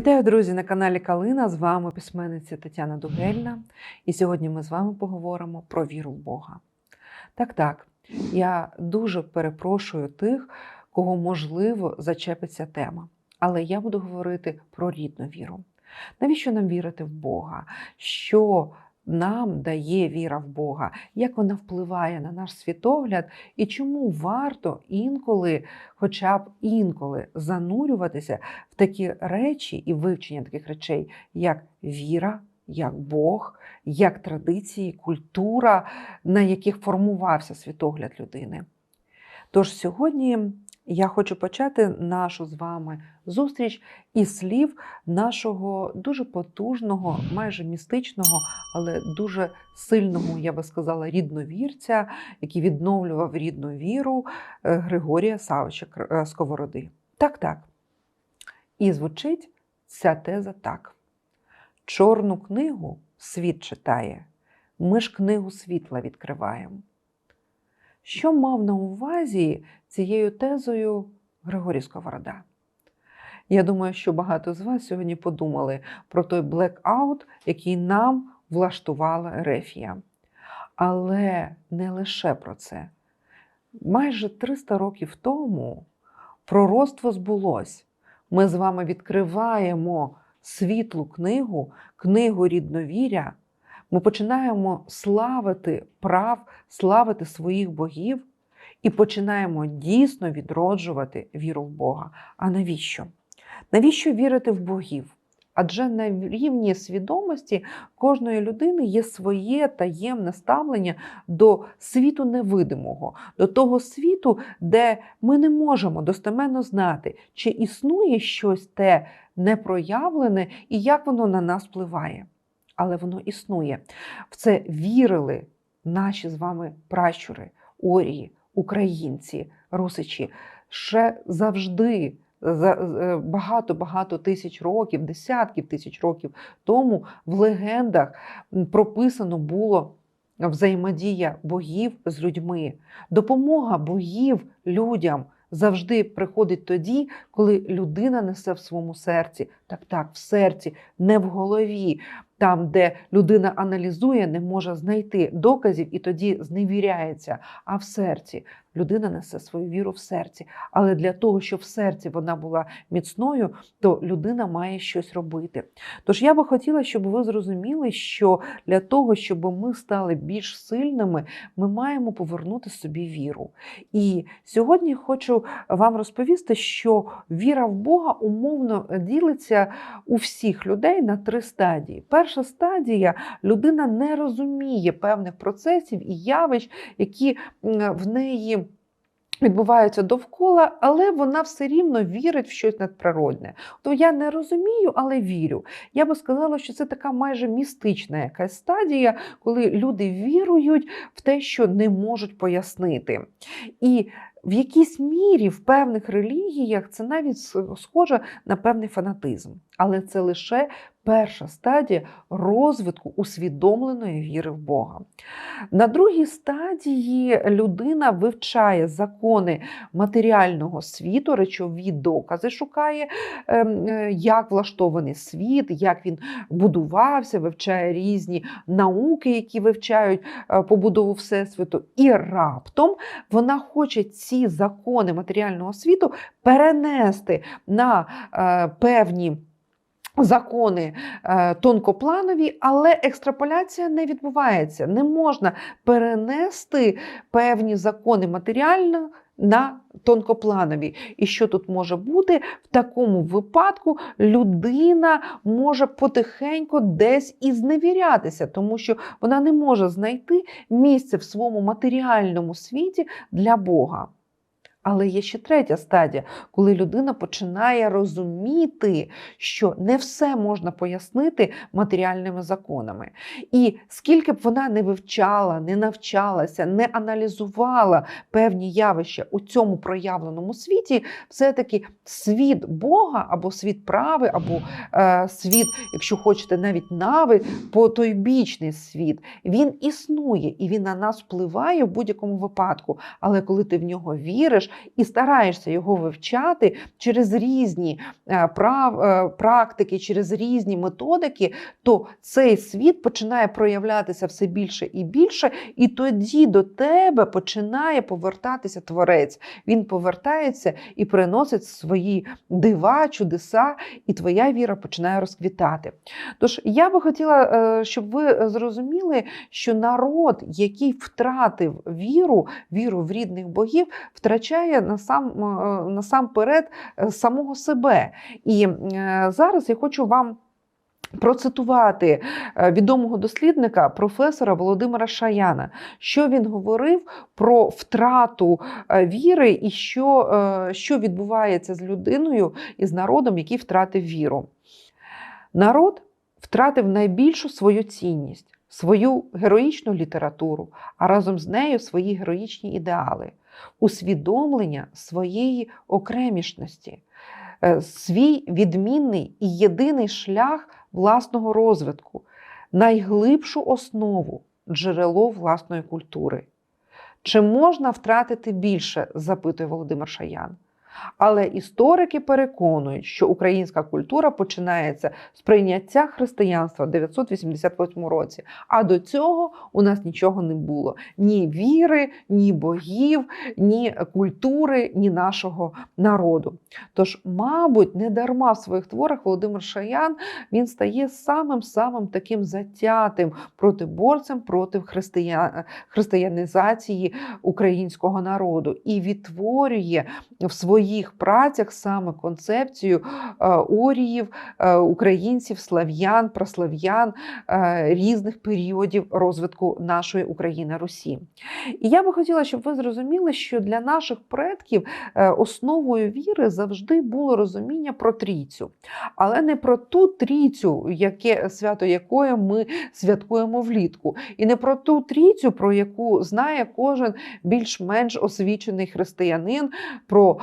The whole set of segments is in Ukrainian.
Вітаю, друзі, на каналі Калина. З вами письменниця Тетяна Дугельна. І сьогодні ми з вами поговоримо про віру в Бога. Так, так, я дуже перепрошую тих, кого можливо зачепиться тема. Але я буду говорити про рідну віру. Навіщо нам вірити в Бога? Що нам дає віра в Бога, як вона впливає на наш світогляд, і чому варто інколи, хоча б інколи, занурюватися в такі речі і вивчення таких речей, як віра, як Бог, як традиції, культура, на яких формувався світогляд людини. Тож сьогодні я хочу почати нашу з вами зустріч із слів нашого дуже потужного, майже містичного, але дуже сильного, я би сказала, рідновірця, який відновлював рідну віру е, Григорія Савича е, Сковороди. Так, так. І звучить ця теза так: чорну книгу світ читає, ми ж книгу світла відкриваємо. Що мав на увазі цією тезою Григорій Сковорода? Я думаю, що багато з вас сьогодні подумали про той блекаут, який нам влаштувала Рефія. Але не лише про це. Майже 300 років тому пророцтво збулось. Ми з вами відкриваємо світлу книгу, книгу рідновіря. Ми починаємо славити прав, славити своїх богів і починаємо дійсно відроджувати віру в Бога. А навіщо? Навіщо вірити в богів? Адже на рівні свідомості кожної людини є своє таємне ставлення до світу невидимого, до того світу, де ми не можемо достеменно знати, чи існує щось те непроявлене і як воно на нас впливає. Але воно існує. В це вірили наші з вами пращури, орії, українці, русичі. Ще завжди за е, багато-багато тисяч років, десятків тисяч років тому в легендах прописано було взаємодія богів з людьми. Допомога богів людям завжди приходить тоді, коли людина несе в своєму серці, так, так, в серці, не в голові. Там, де людина аналізує, не може знайти доказів і тоді зневіряється. А в серці людина несе свою віру в серці. Але для того, щоб в серці вона була міцною, то людина має щось робити. Тож я би хотіла, щоб ви зрозуміли, що для того, щоб ми стали більш сильними, ми маємо повернути собі віру. І сьогодні хочу вам розповісти, що віра в Бога умовно ділиться у всіх людей на три стадії. Перша стадія людина не розуміє певних процесів і явищ, які в неї. Відбуваються довкола, але вона все рівно вірить в щось надприродне. То я не розумію, але вірю. Я би сказала, що це така майже містична якась стадія, коли люди вірують в те, що не можуть пояснити. І в якійсь мірі в певних релігіях це навіть схоже на певний фанатизм. Але це лише перша стадія розвитку усвідомленої віри в Бога. На другій стадії людина вивчає закони матеріального світу, речові докази шукає, ем, е, як влаштований світ, як він будувався, вивчає різні науки, які вивчають е, побудову Всесвіту. І раптом вона хоче ці закони матеріального світу перенести на е, певні. Закони е, тонкопланові, але екстраполяція не відбувається. Не можна перенести певні закони матеріально на тонкопланові. І що тут може бути? В такому випадку людина може потихеньку десь і зневірятися, тому що вона не може знайти місце в своєму матеріальному світі для Бога. Але є ще третя стадія, коли людина починає розуміти, що не все можна пояснити матеріальними законами. І скільки б вона не вивчала, не навчалася, не аналізувала певні явища у цьому проявленому світі, все-таки світ Бога або світ прави, або е, світ, якщо хочете, навіть нави, потойбічний світ, він існує і він на нас впливає в будь-якому випадку. Але коли ти в нього віриш, і стараєшся його вивчати через різні е, прав, е, практики, через різні методики, то цей світ починає проявлятися все більше і більше, і тоді до тебе починає повертатися творець. Він повертається і приносить свої дива, чудеса, і твоя віра починає розквітати. Тож я би хотіла, е, щоб ви зрозуміли, що народ, який втратив віру, віру в рідних богів, втрачає насам, е, насамперед е, самого себе. І зараз я хочу вам. Процитувати відомого дослідника професора Володимира Шаяна, що він говорив про втрату віри і що, що відбувається з людиною і з народом, який втратив віру. Народ втратив найбільшу свою цінність, свою героїчну літературу, а разом з нею свої героїчні ідеали, усвідомлення своєї окремішності, е, свій відмінний і єдиний шлях власного розвитку, найглибшу основу, джерело власної культури. Чи можна втратити більше? запитує Володимир Шаян. Але історики переконують, що українська культура починається з прийняття християнства в 988 році. А до цього у нас нічого не було: ні віри, ні богів, ні культури, ні нашого народу. Тож, мабуть, не дарма в своїх творах Володимир Шаян він стає самим самим таким затятим протиборцем проти християн... християнізації українського народу і відтворює в своїй своїх працях саме концепцію е, оріїв, е, українців, слав'ян, прослав'ян е, різних періодів розвитку нашої України Русі. І я би хотіла, щоб ви зрозуміли, що для наших предків основою віри завжди було розуміння про трійцю, але не про ту трійцю, яке свято якої ми святкуємо влітку, і не про ту трійцю, про яку знає кожен більш-менш освічений християнин. про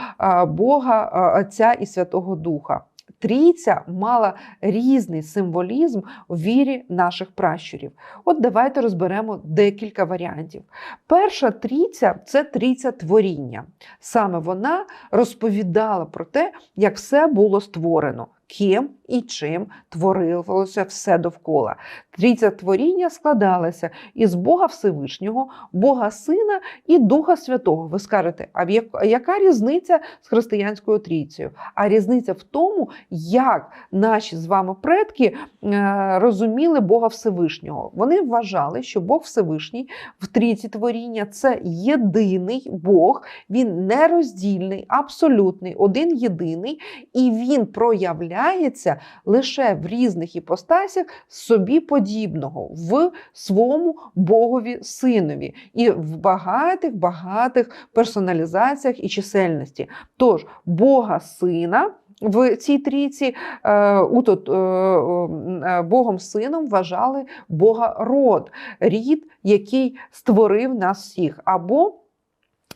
Бога Отця і Святого Духа. Трійця мала різний символізм у вірі наших пращурів. От давайте розберемо декілька варіантів. Перша трійця це трійця творіння. Саме вона розповідала про те, як все було створено ким і чим творилося все довкола. Трійця творіння складалася із Бога Всевишнього, Бога Сина і Духа Святого. Ви скажете, а яка різниця з християнською трійцею? А різниця в тому, як наші з вами предки е, розуміли Бога Всевишнього. Вони вважали, що Бог Всевишній в трійці творіння це єдиний Бог, він нероздільний, абсолютний, один єдиний, і він проявляє проявляється лише в різних іпостасях собі подібного, в своєму Богові синові і в багатих багатих персоналізаціях і чисельності. Тож Бога Сина. В цій трійці е, е, е, Богом сином вважали Бога род, рід, який створив нас всіх. або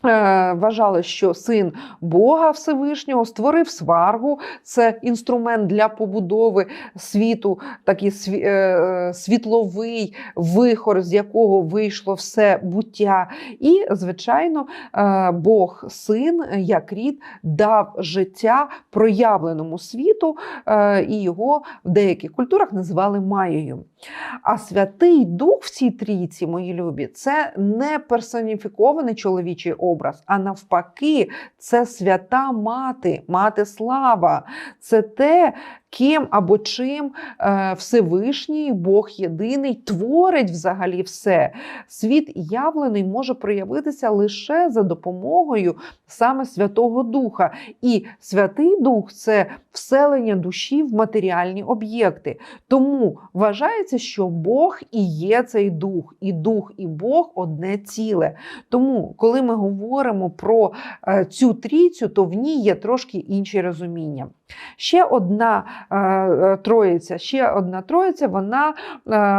вважали, що син Бога Всевишнього створив сваргу, це інструмент для побудови світу, такий е, світловий вихор, з якого вийшло все буття. І, звичайно, е, Бог син, як рід, дав життя проявленому світу, і його в деяких культурах називали Маєю. А Святий Дух в цій трійці, мої любі, це не персоніфікований чоловічий образ, а навпаки, це свята мати, мати слава. Це те, ким або чим е, Всевишній Бог єдиний творить взагалі все. Світ явлений може проявитися лише за допомогою саме Святого Духа. І Святий Дух це вселення душі в матеріальні об'єкти. Тому вважається, що Бог і є цей дух, і дух, і Бог одне ціле. Тому, коли ми говоримо про е, цю трійцю, то в ній є трошки інші розуміння. Ще одна троїця, ще одна троїця, вона е,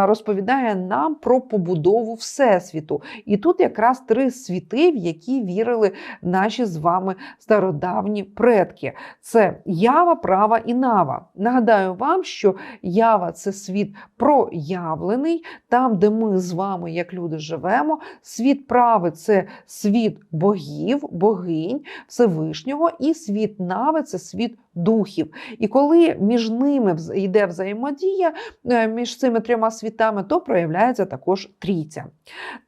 розповідає нам про побудову Всесвіту. І тут якраз три світи, в які вірили наші з вами стародавні предки: це ява, права і нава. Нагадаю вам, що ява це світ проявлений, там, де ми з вами, як люди, живемо. Світ прави це світ богів, богинь, Всевишнього, і світ нави це світ духів. І коли між ними йде взаємодія е, між цими трьома світами, то проявляється також трійця.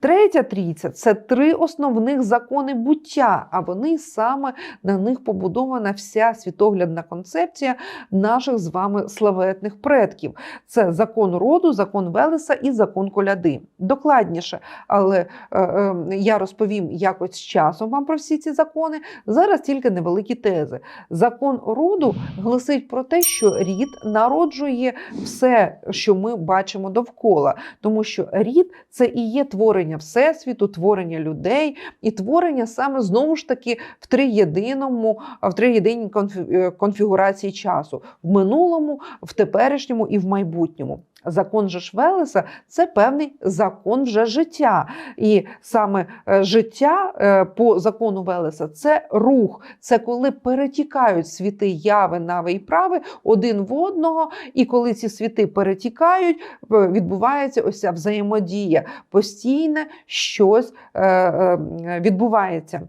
Третя трійця це три основних закони буття, а вони саме на них побудована вся світоглядна концепція наших з вами славетних предків. Це закон роду, закон Велеса і закон коляди. Докладніше, але е, е, я розповім якось з часом вам про всі ці закони. Зараз тільки невеликі тези. Закон роду гласить про те, що рід народжує все, що ми бачимо довкола, тому що рід це і є творення всесвіту, творення людей і творення саме знову ж таки в триєдиному, в триєдиній конфігурації часу в минулому, в теперішньому і в майбутньому. Закон же ж Велеса це певний закон вже життя. І саме е, життя е, по закону Велеса це рух, це коли перетікають світи яви, нави і прави один в одного. І коли ці світи перетікають, е, відбувається ось ця взаємодія. Постійне щось відбувається.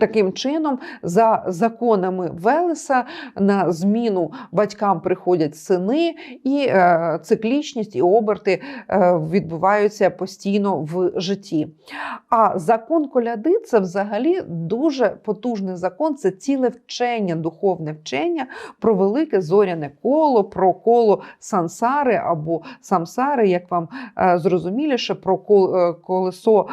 Таким чином, за законами Велеса, на зміну батькам приходять сини, і е, циклічність і оберти е, відбуваються постійно в житті. А закон коляди це взагалі дуже потужний закон, це ціле вчення, духовне вчення про велике зоряне коло, про коло сансари або самсари, як вам е, зрозуміліше, про колесо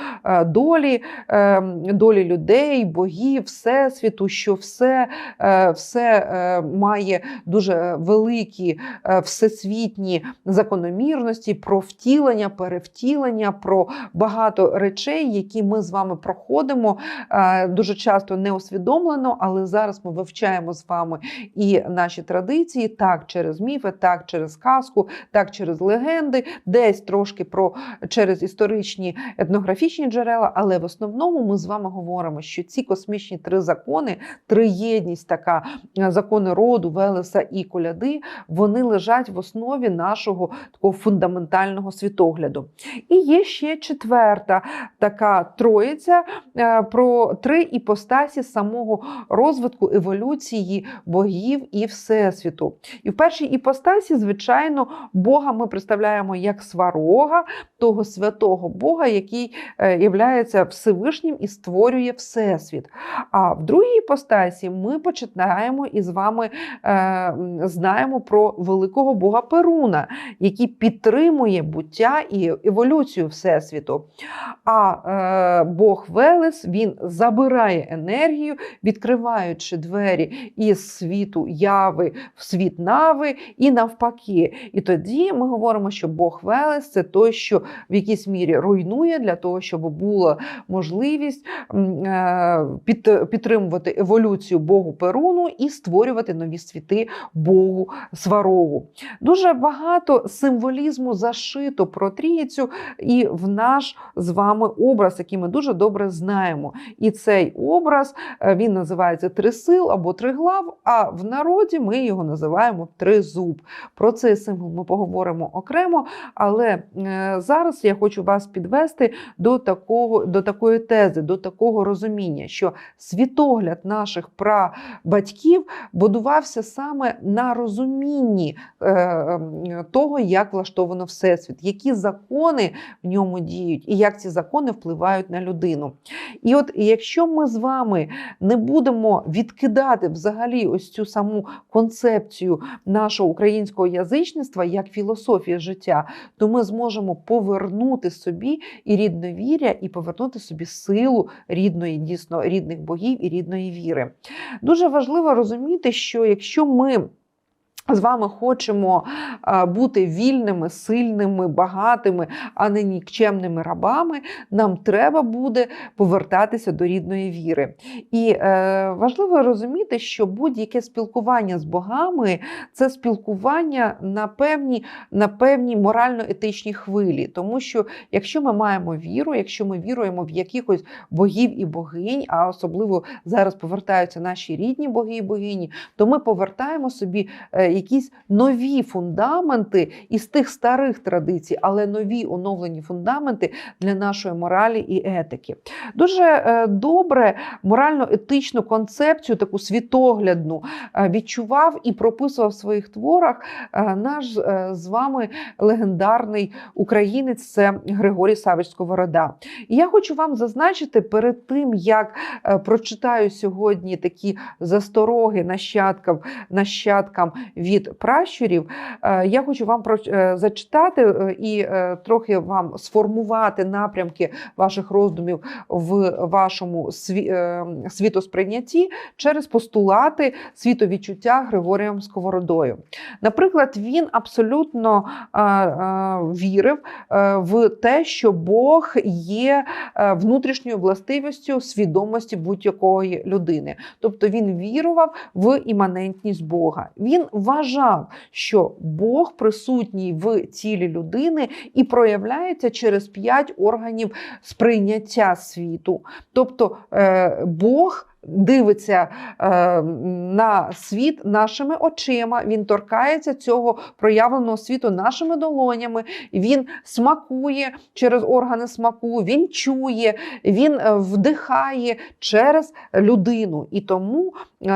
долі, е, долі людей, богів, всесвіту, що все, е, все е, має дуже великі е, всесвітні закономірності, про втілення, перевтілення, про багато речей, які ми з вами проходимо дуже часто неусвідомлено, але зараз ми вивчаємо з вами і наші традиції, так через міфи, так через казку, так через легенди, десь трошки про через історичні етнографічні джерела, але в основному ми з вами говоримо, що ці космічні три закони, триєдність така е, закони роду, Велеса і коляди, вони лежать в основі нашого такого фундаментального світогляду. І є ще четверта така троїця е, про три іпостасі самого розвитку еволюції богів і всесвіту. І в першій іпостасі, звичайно, Бога ми представляємо як сварога, того святого Бога, який є Всевишнім і створює всесвіт. А в другій іпостасі ми починаємо і з вами е, знаємо про великого Бога Перуна, який підтримує буття і еволюцію Всесвіту. А е, Бог Велес він забирає енергію, відкриваючи двері із світу яви в світ нави і навпаки. І тоді ми говоримо, що Бог Велес це той, що в якійсь мірі руйнує для того, щоб була можливість е, під, підтримувати еволюцію Богу Перуну і створювати нові світи Богу Сварогу. Дуже багато символізму зашито про трійцю і в наш з вами образ, який ми дуже добре знаємо. І цей образ е, він називається трисил або триглав, а в народі ми його називаємо тризуб. Про цей символ ми поговоримо окремо, але е, зараз я хочу вас підвести до такого, до такої тези, до такого розуміння, що світогляд наших прабатьків будувався саме на розумінні е, того, як влаштовано всесвіт, які закони в ньому діють, і як ці закони впливають на людину. І от якщо ми з вами не будемо відкидати взагалі ось цю саму концепцію нашого українського язичництва як філософія життя, то ми зможемо повернути собі і рідновір'я, і повернути собі силу рідної, дійсно рідних богів і рідної віри. Дуже важливо розуміти, що якщо ми з вами хочемо бути вільними, сильними, багатими, а не нікчемними рабами, нам треба буде повертатися до рідної віри. І е, важливо розуміти, що будь-яке спілкування з богами це спілкування на певній на певній морально-етичній хвилі. Тому що якщо ми маємо віру, якщо ми віруємо в якихось богів і богинь, а особливо зараз повертаються наші рідні боги і богині, то ми повертаємо собі. Якісь нові фундаменти із тих старих традицій, але нові оновлені фундаменти для нашої моралі і етики. Дуже е, добре морально-етичну концепцію, таку світоглядну, е, відчував і прописував в своїх творах е, наш з вами легендарний українець це Григорій Савич Сковорода. І я хочу вам зазначити перед тим, як прочитаю сьогодні такі застороги нащадкам, нащадкам від пращурів, е, я хочу вам е, зачитати е, і трохи вам сформувати напрямки ваших роздумів в вашому світосприйнятті через постулати світовідчуття Григорієм Сковородою. Наприклад, він абсолютно вірив в те, що Бог є внутрішньою властивістю свідомості будь-якої людини. Тобто він вірував в іманентність Бога. Він вважав, що Бог присутній в тілі людини і проявляється через п'ять органів сприйняття світу. Тобто е, Бог. Дивиться е, на світ нашими очима, він торкається цього проявленого світу нашими долонями, він смакує через органи смаку, він чує, він е, вдихає через людину. І тому е,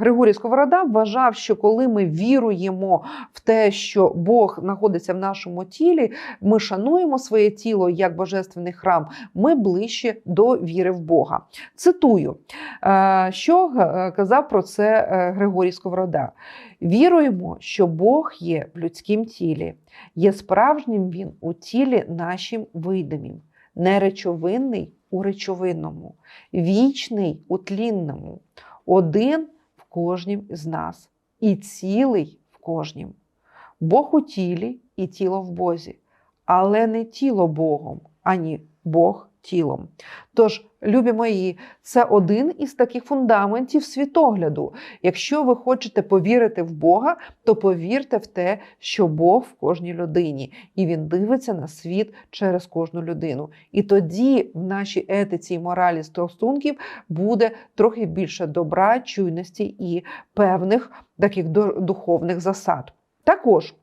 Григорій Сковорода вважав, що коли ми віруємо в те, що Бог знаходиться в нашому тілі, ми шануємо своє тіло як божественний храм, ми ближче до віри в Бога. Цитую, що е, казав про це е, Григорій Сковорода. Віруємо, що Бог є в людськім тілі, є справжнім Він у тілі нашим видимім, неречовинний у речовинному, вічний у тлінному, один в кожнім з нас і цілий в кожнім. Бог у тілі і тіло в Бозі, але не тіло Богом, ані Бог тілом. Тож, любі мої, це один із таких фундаментів світогляду. Якщо ви хочете повірити в Бога, то повірте в те, що Бог в кожній людині, і Він дивиться на світ через кожну людину. І тоді в нашій етиці і моралі стосунків буде трохи більше добра, чуйності і певних таких духовних засад. Також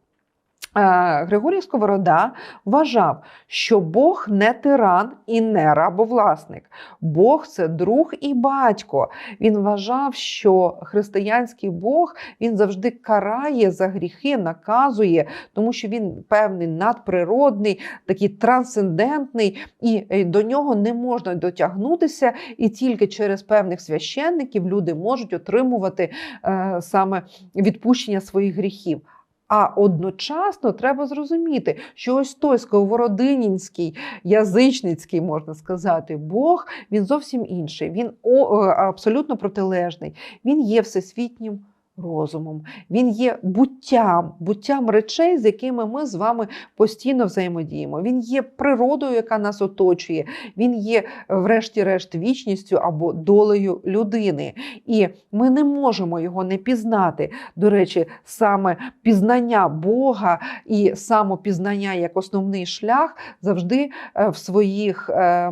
Григорій Сковорода вважав, що Бог не тиран і не рабовласник. Бог це друг і батько. Він вважав, що християнський Бог він завжди карає за гріхи, наказує, тому що він певний надприродний, такий трансцендентний, і е, до нього не можна дотягнутися, і тільки через певних священників люди можуть отримувати е, саме відпущення своїх гріхів. А одночасно треба зрозуміти, що ось той сковородинінський, язичницький, можна сказати, Бог, він зовсім інший. Він е, абсолютно протилежний. Він є всесвітнім розумом, він є буттям, буттям речей, з якими ми з вами постійно взаємодіємо. Він є природою, яка нас оточує. Він є, врешті-решт, вічністю або долею людини. І ми не можемо його не пізнати. До речі, саме пізнання Бога і самопізнання як основний шлях завжди е, в своїх, е,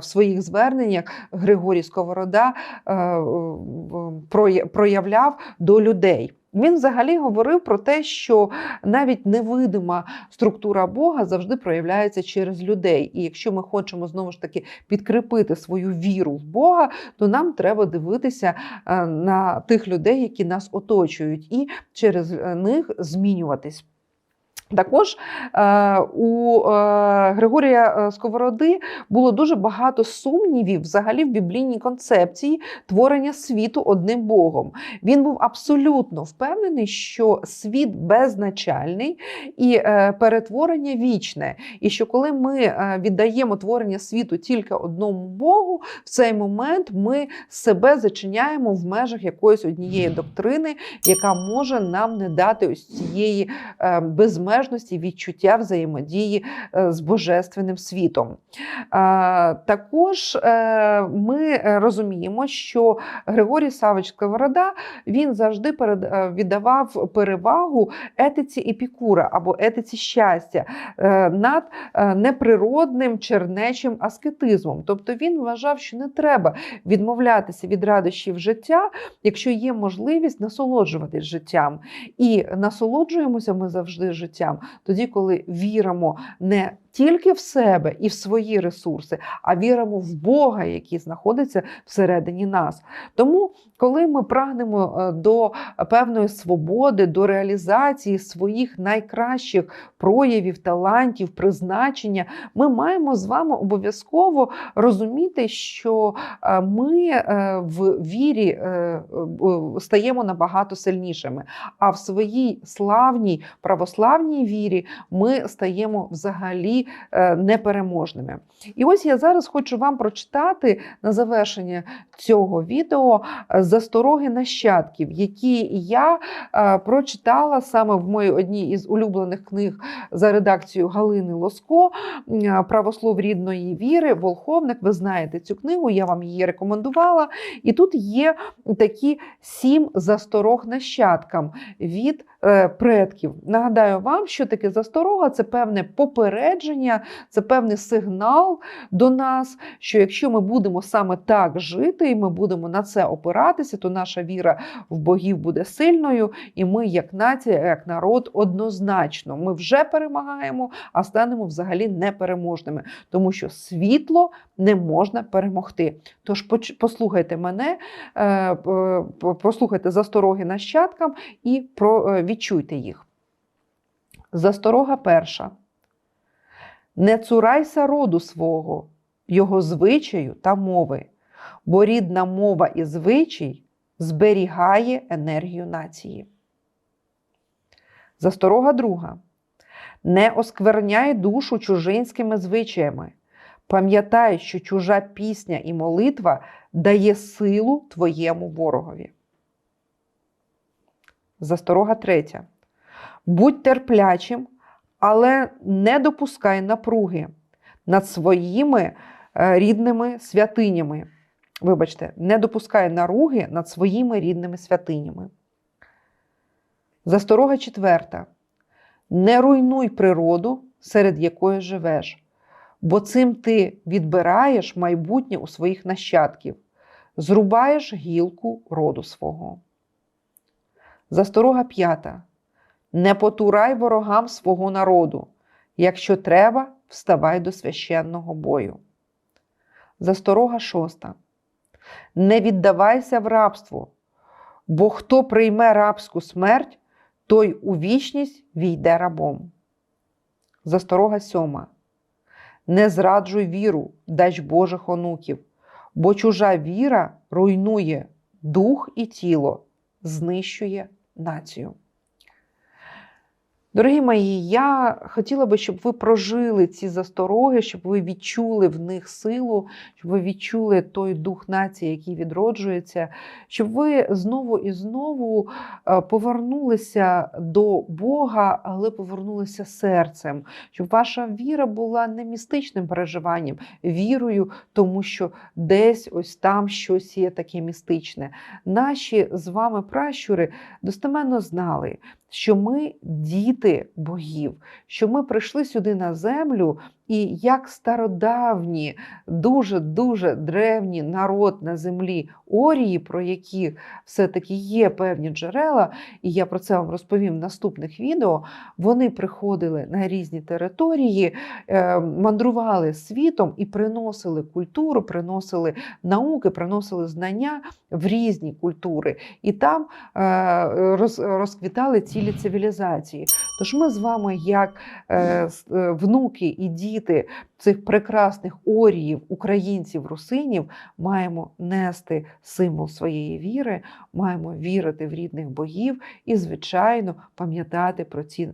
в своїх зверненнях Григорій Сковорода е, проявляв до людей. Він взагалі говорив про те, що навіть невидима структура Бога завжди проявляється через людей. І якщо ми хочемо знову ж таки підкріпити свою віру в Бога, то нам треба дивитися е, на тих людей, які нас оточують, і через е, них змінюватись. Також е, у е, Григорія е, Сковороди було дуже багато сумнівів взагалі в біблійній концепції творення світу одним Богом. Він був абсолютно впевнений, що світ беззначальний і перетворення вічне. І що коли ми віддаємо творення світу тільки одному Богу, в цей момент ми себе зачиняємо в межах якоїсь однієї доктрини, яка може нам не дати ось цієї е, безмежності відчуття взаємодії е, з божественним світом. Е, Також е, ми розуміємо, що Григорій Савич Сковорода він завжди е, віддавав перевагу етиці епікура або етиці щастя е, над е, неприродним чернечим аскетизмом. Тобто він вважав, що не треба відмовлятися від радощів життя, якщо є можливість насолоджуватись життям. І насолоджуємося ми завжди життям тоді, коли віримо не тільки в себе і в свої ресурси, а віримо в Бога, який знаходиться всередині нас. Тому, коли ми прагнемо е, до певної свободи, до реалізації своїх найкращих проявів, талантів, призначення, ми маємо з вами обов'язково розуміти, що е, ми е, в вірі стаємо набагато сильнішими. А в своїй славній православній вірі ми стаємо взагалі е, непереможними. І ось я зараз хочу вам прочитати на завершення цього відео е, застороги нащадків, які я е, прочитала саме в моїй одній із улюблених книг за редакцією Галини Лоско Правослов рідної віри, Волховник. Ви знаєте цю книгу, я вам її рекомендувала. І тут є такі сім засторог нащадкам від предків. Нагадаю вам, що таке засторога це певне попередження, це певний сигнал до нас, що якщо ми будемо саме так жити, і ми будемо на це опиратися, то наша віра в богів буде сильною, і ми, як нація, як народ, однозначно ми вже перемагаємо, а станемо взагалі непереможними, тому що світло не можна перемогти. Тож послухайте мене, е, послухайте застороги нащадкам і е, відчуйте їх. Засторога перша. Не цурайся роду свого, його звичаю та мови, бо рідна мова і звичай зберігає енергію нації. Засторога друга. Не оскверняй душу чужинськими звичаями. Пам'ятай, що чужа пісня і молитва дає силу твоєму ворогові. Засторога третя. Будь терплячим, але не допускай напруги над своїми е, рідними святинями. Вибачте, не допускай наруги над своїми рідними святинями. Засторога четверта. Не руйнуй природу, серед якої живеш, бо цим ти відбираєш майбутнє у своїх нащадків, зрубаєш гілку роду свого. Засторога п'ята. Не потурай ворогам свого народу. Якщо треба, вставай до священного бою. Засторога шоста. Не віддавайся в рабство, бо хто прийме рабську смерть, той у вічність війде рабом. Засторога сьома. Не зраджуй віру, дач Божих онуків, бо чужа віра руйнує дух і тіло, знищує націю. Дорогі мої, я хотіла би, щоб ви прожили ці застороги, щоб ви відчули в них силу, щоб ви відчули той дух нації, який відроджується, щоб ви знову і знову е, повернулися до Бога, але повернулися серцем, щоб ваша віра була не містичним переживанням, вірою, тому що десь ось там щось є таке містичне. Наші з вами пращури достеменно знали, що ми діти богів, що ми прийшли сюди на землю, і як стародавні, дуже-дуже древні народ на землі Орії, про які все-таки є певні джерела, і я про це вам розповім в наступних відео. Вони приходили на різні території, е, мандрували світом і приносили культуру, приносили науки, приносили знання в різні культури. І там е, роз- розквітали цілі цивілізації. Тож ми з вами, як е, е, внуки і діти цих прекрасних оріїв, українців, русинів, маємо нести символ своєї віри, маємо вірити в рідних богів і, звичайно, пам'ятати про ці е,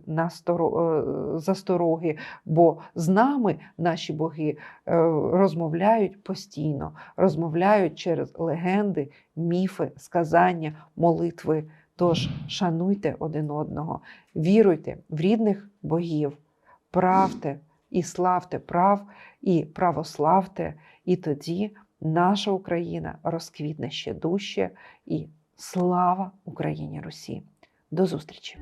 застороги, бо з нами наші боги е, розмовляють постійно, розмовляють через легенди, міфи, сказання, молитви. Тож шануйте один одного, віруйте в рідних богів, правте і славте прав, і православте, і тоді наша Україна розквітне ще дужче, і слава Україні Русі! До зустрічі!